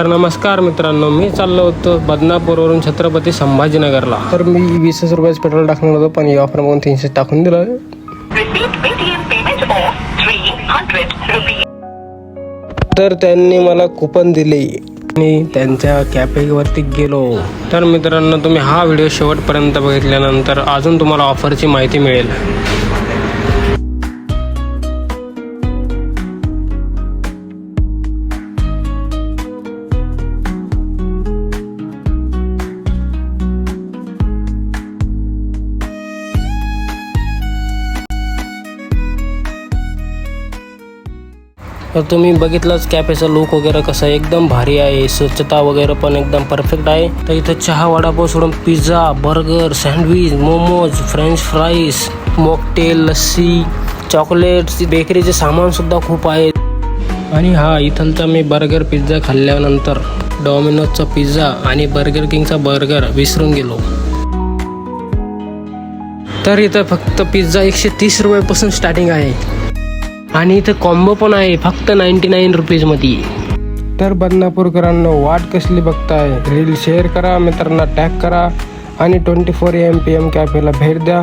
तर नमस्कार मित्रांनो. मी चाललो होतो बदनापूरवरून छत्रपती संभाजीनगरला. तर मी वीस रुपयाचं पेट्रोल टाकणार होतो पण या ऑफर म्हणून तीनशे टाकून दिलं. तर त्यांनी मला कुपन दिले. मी त्यांच्या कॅफेवरती गेलो. तर मित्रांनो तुम्ही हा व्हिडिओ शेवटपर्यंत बघितल्यानंतर अजून तुम्हाला ऑफरची माहिती मिळेल. तर तुम्ही बघितलंच कॅफेचा लुक वगैरे कसं आहे. एकदम भारी आहे. स्वच्छता वगैरे पण एकदम परफेक्ट आहे. तर इथं चहा वडापाव सोडून pizza burger sandwich momos french fries mocktail lassi chocolates बेकरीचे सामानसुद्धा खूप आहे. आणि हा इथलचा मी बर्गर पिझ्झा खाल्ल्यानंतर डॉमिनोजचा पिझ्झा आणि बर्गर किंगचा बर्गर विसरून गेलो. तर इथं फक्त पिझ्झा एकशे तीस रुपयापासून स्टार्टिंग आहे. आणि इथं कॉम्बो पण आहे फक्त नाईन्टी नाईन रुपीजमध्ये तर बदनापूरकरांनो वाट कसली बघताय? रील शेअर करा मित्रांना टॅग करा आणि twenty four M P M कॅफेला भेट द्या.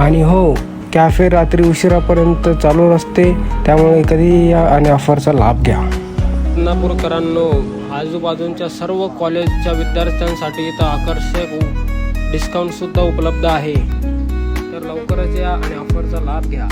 आणि हो कॅफे रात्री उशिरापर्यंत चालू असते त्यामुळे कधी या आणि ऑफरचा लाभ घ्या. बदनापूरकरांनो आजूबाजूच्या सर्व कॉलेजच्या विद्यार्थ्यांसाठी इथं आकर्षक डिस्काउंट सुद्धा उपलब्ध आहे. तर लवकरच या आणि ऑफरचा लाभ घ्या.